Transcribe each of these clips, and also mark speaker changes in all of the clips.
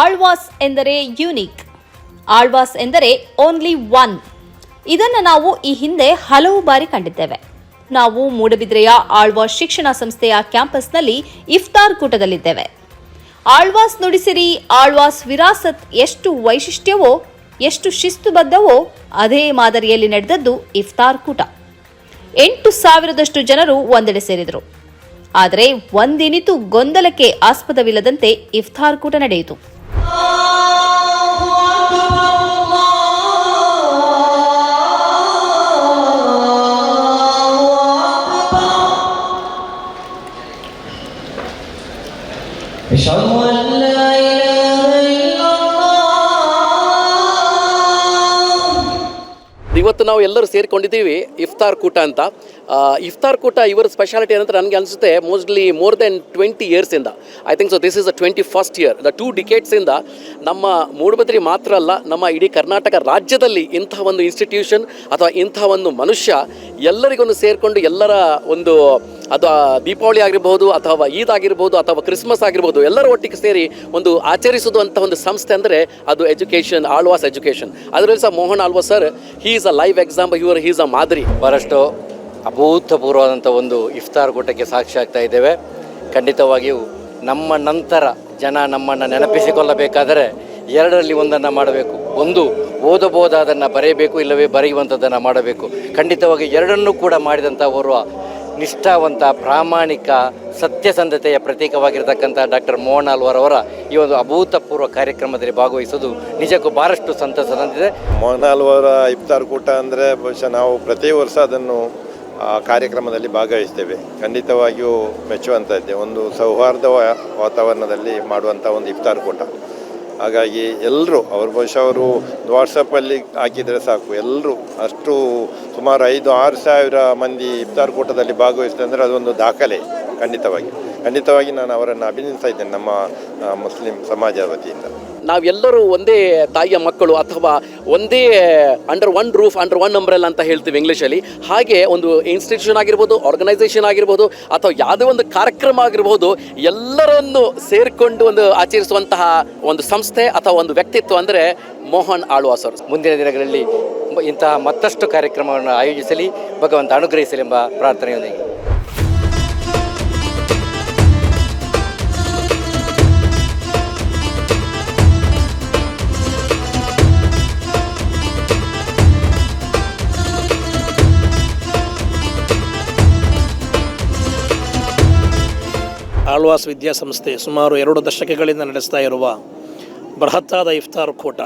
Speaker 1: ಆಳ್ವಾಸ್ ಎಂದರೆ ಯೂನಿಕ್. ಆಳ್ವಾಸ್ ಎಂದರೆ only one ಇದನ್ನು ನಾವು ಈ ಹಿಂದೆ ಹಲವು ಬಾರಿ ಕಂಡಿದ್ದೇವೆ. ನಾವು ಮೂಡಬಿದ್ರೆಯ ಆಳ್ವಾಸ್ ಶಿಕ್ಷಣ ಸಂಸ್ಥೆಯ ಕ್ಯಾಂಪಸ್ನಲ್ಲಿ ಇಫ್ತಾರ್ ಕೂಟದಲ್ಲಿದ್ದೇವೆ. ಆಳ್ವಾಸ್ ನುಡಿಸಿರಿ, ಆಳ್ವಾಸ್ ವಿರಾಸತ್ ಎಷ್ಟು ವೈಶಿಷ್ಟ್ಯವೋ, ಎಷ್ಟು ಶಿಸ್ತುಬದ್ಧವೋ ಅದೇ ಮಾದರಿಯಲ್ಲಿ ನಡೆದದ್ದು ಇಫ್ತಾರ್ ಕೂಟ. ಎಂಟು ಸಾವಿರದಷ್ಟು ಜನರು ಒಂದೆಡೆ ಸೇರಿದರು. ಆದರೆ ಒಂದಿನಿತು ಗೊಂದಲಕ್ಕೆ ಆಸ್ಪದವಿಲ್ಲದಂತೆ ಇಫ್ತಾರ್ ಕೂಟ ನಡೆಯಿತು.
Speaker 2: أشهد أن لا إله إلا الله
Speaker 3: ಇವತ್ತು ನಾವು ಎಲ್ಲರೂ ಸೇರಿಕೊಂಡಿದ್ದೀವಿ ಇಫ್ತಾರ್ ಕೂಟ ಅಂತ ಆ, ಇಫ್ತಾರ್ ಕೂಟ ಇವರ ಸ್ಪೆಷಾಲಿಟಿ ಏನಂತ ನನಗೆ ಅನಿಸುತ್ತೆ mostly more than twenty ಇಯರ್ಸಿಂದ I think so this is a twenty first year the two ಡಿಕೇಟ್ಸಿಂದ ನಮ್ಮ ಮೂಡಬದ್ರಿ ಮಾತ್ರ ಅಲ್ಲ, ನಮ್ಮ ಇಡೀ ಕರ್ನಾಟಕ ರಾಜ್ಯದಲ್ಲಿ ಇಂಥ ಒಂದು ಇನ್ಸ್ಟಿಟ್ಯೂಷನ್ ಅಥವಾ ಇಂಥ ಒಂದು ಮನುಷ್ಯ ಎಲ್ಲರಿಗೊಂದು ಸೇರಿಕೊಂಡು ಎಲ್ಲರ ಒಂದು, ಅದು ದೀಪಾವಳಿ ಆಗಿರ್ಬೋದು ಅಥವಾ ಈದ್ ಆಗಿರ್ಬೋದು ಅಥವಾ ಕ್ರಿಸ್ಮಸ್ ಆಗಿರ್ಬೋದು ಎಲ್ಲರ ಒಟ್ಟಿಗೆ ಸೇರಿ ಒಂದು ಆಚರಿಸೋದು ಅಂತ ಒಂದು ಸಂಸ್ಥೆ ಅಂದರೆ ಅದು ಎಜುಕೇಷನ್ ಆಳ್ವಾಸ್ ಎಜುಕೇಷನ್ ಅದರಲ್ಲಿ ಸಹ Mohan Alva's sir he is a live example your he's a ಮಾದರಿ.
Speaker 4: ಬಹಳಷ್ಟು ಅಭೂತಪೂರ್ವವಾದಂಥ ಒಂದು ಇಫ್ತಾರ್ ಕೂಟಕ್ಕೆ ಸಾಕ್ಷಿ ಆಗ್ತಾ ಇದ್ದೇವೆ. ಖಂಡಿತವಾಗಿಯೂ ನಮ್ಮ ನಂತರ ಜನ ನಮ್ಮನ್ನು ನೆನಪಿಸಿಕೊಳ್ಳಬೇಕಾದರೆ ಎರಡರಲ್ಲಿ ಒಂದನ್ನು ಮಾಡಬೇಕು. ಒಂದು ಓದಬಹುದಾದನ್ನು ಬರೆಯಬೇಕು, ಇಲ್ಲವೇ ಬರೆಯುವಂಥದ್ದನ್ನು ಮಾಡಬೇಕು. ಖಂಡಿತವಾಗಿ ಎರಡನ್ನೂ ಕೂಡ ಮಾಡಿದಂಥ ಓರ್ವ ನಿಷ್ಠಾವಂತ, ಪ್ರಾಮಾಣಿಕ, ಸತ್ಯಸಂಧತೆಯ ಪ್ರತೀಕವಾಗಿರ್ತಕ್ಕಂಥ ಡಾಕ್ಟರ್ ಮೋಹನ್ ಆಲ್ವಾರ್ ಅವರ ಈ ಒಂದು ಅಭೂತಪೂರ್ವ ಕಾರ್ಯಕ್ರಮದಲ್ಲಿ ಭಾಗವಹಿಸೋದು ನಿಜಕ್ಕೂ ಭಾಳಷ್ಟು ಸಂತಸ ತಂದಿದೆ.
Speaker 5: ಮೋಹನಾಲ್ವರ ಇಫ್ತಾರ್ ಕೂಟ ಅಂದರೆ ಬಹುಶಃ ನಾವು ಪ್ರತಿ ವರ್ಷ ಅದನ್ನು ಕಾರ್ಯಕ್ರಮದಲ್ಲಿ ಭಾಗವಹಿಸ್ತೇವೆ. ಖಂಡಿತವಾಗಿಯೂ ಮೆಚ್ಚುವಂಥದ್ದೇ ಒಂದು ಸೌಹಾರ್ದ ವಾತಾವರಣದಲ್ಲಿ ಮಾಡುವಂಥ ಒಂದು ಇಫ್ತಾರ್ ಕೂಟ. ಹಾಗಾಗಿ ಎಲ್ಲರೂ ಅವರು ಬಹುಶಃ ಅವರು ವಾಟ್ಸಪ್ಪಲ್ಲಿ ಹಾಕಿದರೆ ಸಾಕು. ಎಲ್ಲರೂ ಅಷ್ಟು ಸುಮಾರು ಐದು, ಆರು ಸಾವಿರ ಮಂದಿ ಇಫ್ತಾರ್ ಕೂಟದಲ್ಲಿ ಭಾಗವಹಿಸಿದೆ ಅಂದರೆ ಅದೊಂದು ದಾಖಲೆ ಖಂಡಿತವಾಗಿ. ಖಂಡಿತವಾಗಿ ನಾನು ಅವರನ್ನು ಅಭಿನಂದಿಸ್ತಾ ಇದ್ದೇನೆ ನಮ್ಮ ಮುಸ್ಲಿಂ ಸಮಾಜದ ವತಿಯಿಂದ.
Speaker 3: ನಾವೆಲ್ಲರೂ ಒಂದೇ ತಾಯಿಯ ಮಕ್ಕಳು ಅಥವಾ ಒಂದೇ under one roof under one umbrella ಅಂತ ಹೇಳ್ತೀವಿ ಇಂಗ್ಲೀಷಲ್ಲಿ ಹಾಗೆ ಒಂದು ಇನ್ಸ್ಟಿಟ್ಯೂಷನ್ ಆಗಿರ್ಬೋದು ಆರ್ಗನೈಸೇಷನ್ ಆಗಿರ್ಬೋದು, ಅಥವಾ ಯಾವುದೇ ಒಂದು ಕಾರ್ಯಕ್ರಮ ಆಗಿರ್ಬೋದು, ಎಲ್ಲರನ್ನು ಸೇರಿಕೊಂಡು ಒಂದು ಆಚರಿಸುವಂತಹ ಒಂದು ಸಂಸ್ಥೆ ಅಥವಾ ಒಂದು ವ್ಯಕ್ತಿತ್ವ ಅಂದರೆ ಮೋಹನ್ ಆಳ್ವಾಸ್
Speaker 4: ಮುಂದಿನ ದಿನಗಳಲ್ಲಿ ಇಂತಹ ಮತ್ತಷ್ಟು ಕಾರ್ಯಕ್ರಮವನ್ನು ಆಯೋಜಿಸಲಿ, ಭಗವಂತ ಅನುಗ್ರಹಿಸಲಿ ಎಂಬ ಪ್ರಾರ್ಥನೆಯೊಂದಿಗೆ.
Speaker 6: ಆಳ್ವಾಸ್ ವಿದ್ಯಾಸಂಸ್ಥೆ ಸುಮಾರು ಎರಡು ದಶಕಗಳಿಂದ ನಡೆಸ್ತಾ ಇರುವ ಬೃಹತ್ತಾದ ಇಫ್ತಾರ್ ಕೂಟ.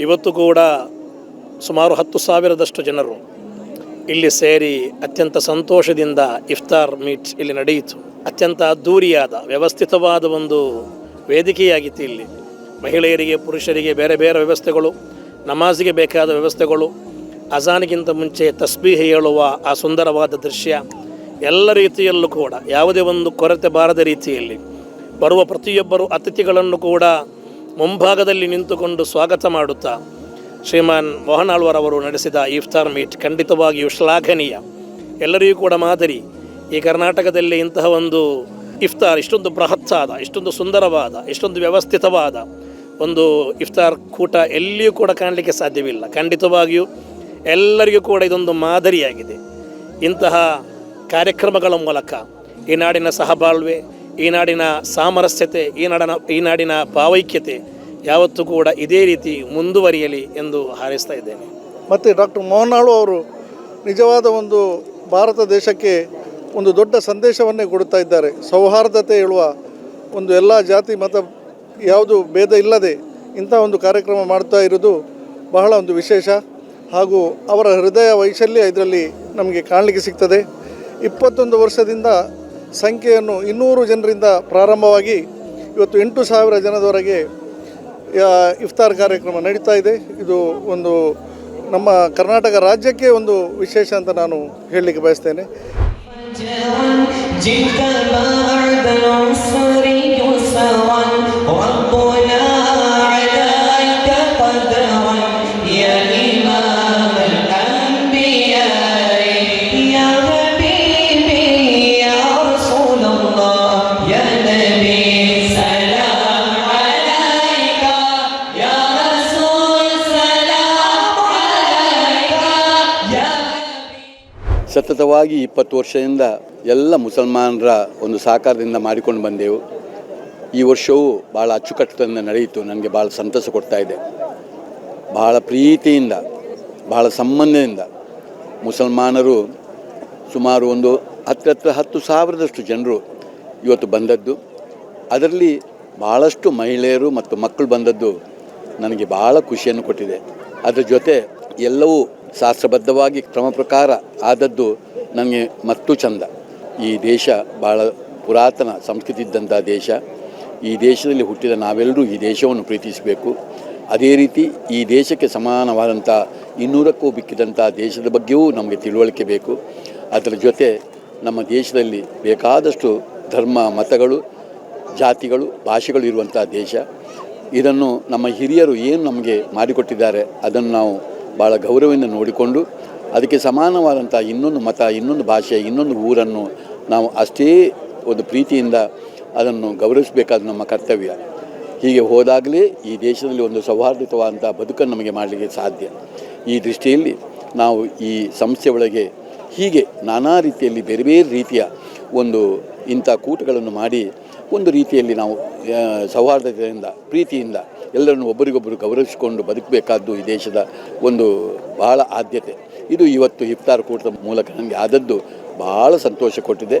Speaker 6: ಇವತ್ತು ಕೂಡ ಸುಮಾರು ಹತ್ತು ಸಾವಿರದಷ್ಟು ಜನರು ಇಲ್ಲಿ ಸೇರಿ ಅತ್ಯಂತ ಸಂತೋಷದಿಂದ ಇಫ್ತಾರ್ ಮೀಟ್ ಇಲ್ಲಿ ನಡೆಯಿತು. ಅತ್ಯಂತ ಅದ್ಧೂರಿಯಾದ ವ್ಯವಸ್ಥಿತವಾದ ಒಂದು ವೇದಿಕೆಯಾಗಿತ್ತು ಇಲ್ಲಿ. ಮಹಿಳೆಯರಿಗೆ, ಪುರುಷರಿಗೆ ಬೇರೆ ಬೇರೆ ವ್ಯವಸ್ಥೆಗಳು, ನಮಾಜಿಗೆ ಬೇಕಾದ ವ್ಯವಸ್ಥೆಗಳು, ಅಜಾನಿಗಿಂತ ಮುಂಚೆ ತಸ್ಬೀಹ್ ಹೇಳುವ ಆ ಸುಂದರವಾದ ದೃಶ್ಯ ಎಲ್ಲ ರೀತಿಯಲ್ಲೂ ಕೂಡ, ಯಾವುದೇ ಒಂದು ಕೊರತೆ ಬಾರದ ರೀತಿಯಲ್ಲಿ ಬರುವ ಪ್ರತಿಯೊಬ್ಬರು ಅತಿಥಿಗಳನ್ನು ಕೂಡ ಮುಂಭಾಗದಲ್ಲಿ ನಿಂತುಕೊಂಡು ಸ್ವಾಗತ ಮಾಡುತ್ತಾ, ಶ್ರೀಮಾನ್ ಮೋಹನ್ ಆಳ್ವಾರ್ ಅವರು ನಡೆಸಿದ ಇಫ್ತಾರ್ ಮೀಟ್ ಖಂಡಿತವಾಗಿಯೂ ಶ್ಲಾಘನೀಯ. ಎಲ್ಲರಿಗೂ ಕೂಡ ಮಾದರಿ. ಈ ಕರ್ನಾಟಕದಲ್ಲಿ ಇಂತಹ ಒಂದು ಇಫ್ತಾರ್ ಇಷ್ಟೊಂದು ಬೃಹತ್ತಾದ, ಇಷ್ಟೊಂದು ಸುಂದರವಾದ, ಇಷ್ಟೊಂದು ವ್ಯವಸ್ಥಿತವಾದ ಒಂದು ಇಫ್ತಾರ್ ಕೂಟ ಎಲ್ಲಿಯೂ ಕೂಡ ಕಾಣಲಿಕ್ಕೆ ಸಾಧ್ಯವಿಲ್ಲ. ಖಂಡಿತವಾಗಿಯೂ ಎಲ್ಲರಿಗೂ ಕೂಡ ಇದೊಂದು ಮಾದರಿಯಾಗಿದೆ. ಇಂತಹ ಕಾರ್ಯಕ್ರಮಗಳ ಮೂಲಕ ಈ ನಾಡಿನ ಸಹಬಾಳ್ವೆ, ಈ ನಾಡಿನ ಸಾಮರಸ್ಯತೆ, ಈ ನಾಡಿನ ಈ ನಾಡಿನ ಭಾವೈಕ್ಯತೆ ಯಾವತ್ತೂ ಕೂಡ ಇದೇ ರೀತಿ ಮುಂದುವರಿಯಲಿ ಎಂದು ಹಾರೈಸ್ತಾ ಇದ್ದೇನೆ.
Speaker 7: ಮತ್ತು ಡಾಕ್ಟರ್ ಮೋಹನಾಳು ಅವರು ನಿಜವಾದ ಒಂದು ಭಾರತ ದೇಶಕ್ಕೆ ಒಂದು ದೊಡ್ಡ ಸಂದೇಶವನ್ನೇ ಕೊಡುತ್ತಾ ಇದ್ದಾರೆ. ಸೌಹಾರ್ದತೆ ಹೇಳುವ ಒಂದು ಎಲ್ಲ ಜಾತಿ, ಮತ ಯಾವುದು ಭೇದ ಇಲ್ಲದೆ ಇಂಥ ಒಂದು ಕಾರ್ಯಕ್ರಮ ಮಾಡ್ತಾ ಇರೋದು ಬಹಳ ಒಂದು ವಿಶೇಷ ಹಾಗೂ ಅವರ ಹೃದಯ ವೈಶಲ್ಯ ಇದರಲ್ಲಿ ನಮಗೆ ಕಾಣಲಿಕ್ಕೆ ಸಿಗ್ತದೆ. ಇಪ್ಪತ್ತೊಂದು ವರ್ಷದಿಂದ ಸಂಖ್ಯೆಯನ್ನು ಇನ್ನೂರು ಜನರಿಂದ ಪ್ರಾರಂಭವಾಗಿ ಇವತ್ತು ಎಂಟು ಸಾವಿರ ಜನದವರೆಗೆ ಯಾ- ಇಫ್ತಾರ್ ಕಾರ್ಯಕ್ರಮ ನಡೀತಾ ಇದೆ ಇದು ಒಂದು ನಮ್ಮ ಕರ್ನಾಟಕ ರಾಜ್ಯಕ್ಕೆ ಒಂದು ವಿಶೇಷ ಅಂತ ನಾನು ಹೇಳಲಿಕ್ಕೆ ಬಯಸ್ತೇನೆ
Speaker 2: جئت بعد العسر يسرا
Speaker 8: ಸತತವಾಗಿ ಇಪ್ಪತ್ತು ವರ್ಷದಿಂದ ಎಲ್ಲ ಮುಸಲ್ಮಾನರ ಒಂದು ಸಹಕಾರದಿಂದ ಮಾಡಿಕೊಂಡು ಬಂದೆವು. ಈ ವರ್ಷವೂ ಭಾಳ ಅಚ್ಚುಕಟ್ಟದಿಂದ ನಡೆಯಿತು. ನನಗೆ ಭಾಳ ಸಂತಸ ಕೊಡ್ತಾ ಇದೆ. ಭಾಳ ಪ್ರೀತಿಯಿಂದ ಭಾಳ ಸಂಬಂಧದಿಂದ ಮುಸಲ್ಮಾನರು ಸುಮಾರು ಒಂದು ಹತ್ತತ್ರ ಹತ್ತು ಸಾವಿರದಷ್ಟು ಜನರು ಇವತ್ತು ಬಂದದ್ದು. ಅದರಲ್ಲಿ ಭಾಳಷ್ಟು ಮಹಿಳೆಯರು ಮತ್ತು ಮಕ್ಕಳು ಬಂದದ್ದು ನನಗೆ ಭಾಳ ಖುಷಿಯನ್ನು ಕೊಟ್ಟಿದೆ. ಅದರ ಜೊತೆ ಎಲ್ಲವೂ ಶಾಸ್ತ್ರಬದ್ಧವಾಗಿ ಕ್ರಮ ಪ್ರಕಾರ ಆದದ್ದು ನನಗೆ ಮತ್ತು ಚಂದ. ಈ ದೇಶ ಭಾಳ ಪುರಾತನ ಸಂಸ್ಕೃತಿ ಇದ್ದಂಥ ದೇಶ. ಈ ದೇಶದಲ್ಲಿ ಹುಟ್ಟಿದ ನಾವೆಲ್ಲರೂ ಈ ದೇಶವನ್ನು ಪ್ರೀತಿಸಬೇಕು. ಅದೇ ರೀತಿ ಈ ದೇಶಕ್ಕೆ ಸಮಾನವಾದಂಥ ಇನ್ನೂರಕ್ಕೂ ಬಿಕ್ಕಿದಂಥ ದೇಶದ ಬಗ್ಗೆಯೂ ನಮಗೆ ತಿಳುವಳಿಕೆ ಬೇಕು. ಅದರ ಜೊತೆ ನಮ್ಮ ದೇಶದಲ್ಲಿ ಬೇಕಾದಷ್ಟು ಧರ್ಮ, ಮತಗಳು, ಜಾತಿಗಳು, ಭಾಷೆಗಳು ಇರುವಂಥ ದೇಶ. ಇದನ್ನು ನಮ್ಮ ಹಿರಿಯರು ಏನು ನಮಗೆ ಮಾಡಿಕೊಟ್ಟಿದ್ದಾರೆ ಅದನ್ನು ನಾವು ಭಾಳ ಗೌರವದಿಂದ ನೋಡಿಕೊಂಡು ಅದಕ್ಕೆ ಸಮಾನವಾದಂಥ ಇನ್ನೊಂದು ಮತ, ಇನ್ನೊಂದು ಭಾಷೆ, ಇನ್ನೊಂದು ಊರನ್ನು ನಾವು ಅಷ್ಟೇ ಒಂದು ಪ್ರೀತಿಯಿಂದ ಅದನ್ನು ಗೌರವಿಸಬೇಕಾದ ನಮ್ಮ ಕರ್ತವ್ಯ. ಹೀಗೆ ಹೋದಾಗಲೇ ಈ ದೇಶದಲ್ಲಿ ಒಂದು ಸೌಹಾರ್ದಿತವಾದಂಥ ಬದುಕನ್ನು ನಮಗೆ ಮಾಡಲಿಕ್ಕೆ ಸಾಧ್ಯ. ಈ ದೃಷ್ಟಿಯಲ್ಲಿ ನಾವು ಈ ಸಂಸ್ಥೆ ಒಳಗೆ ಹೀಗೆ ನಾನಾ ರೀತಿಯಲ್ಲಿ ಬೇರೆ ಬೇರೆ ರೀತಿಯ ಒಂದು ಇಂಥ ಕೂಟಗಳನ್ನು ಮಾಡಿ ಒಂದು ರೀತಿಯಲ್ಲಿ ನಾವು ಸೌಹಾರ್ದತೆಯಿಂದ, ಪ್ರೀತಿಯಿಂದ ಎಲ್ಲರನ್ನು ಒಬ್ಬರಿಗೊಬ್ಬರು ಗೌರವಿಸಿಕೊಂಡು ಬದುಕಬೇಕಾದ್ದು ಈ ದೇಶದ ಒಂದು ಬಹಳ ಆದ್ಯತೆ. ಇದು ಇವತ್ತು ಇಫ್ತಾರ್ ಕೂಟದ ಮೂಲಕ ನನಗೆ ಆದದ್ದು ಬಹಳ ಸಂತೋಷ ಕೊಟ್ಟಿದೆ.